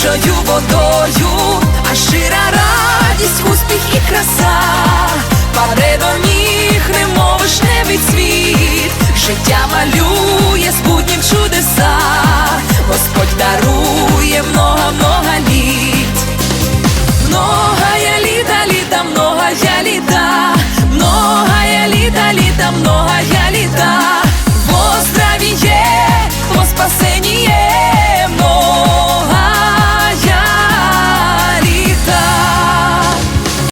чистою водою, а щира радість, успіх і краса, Паде до ніг, немов вишневий світ, життя малює.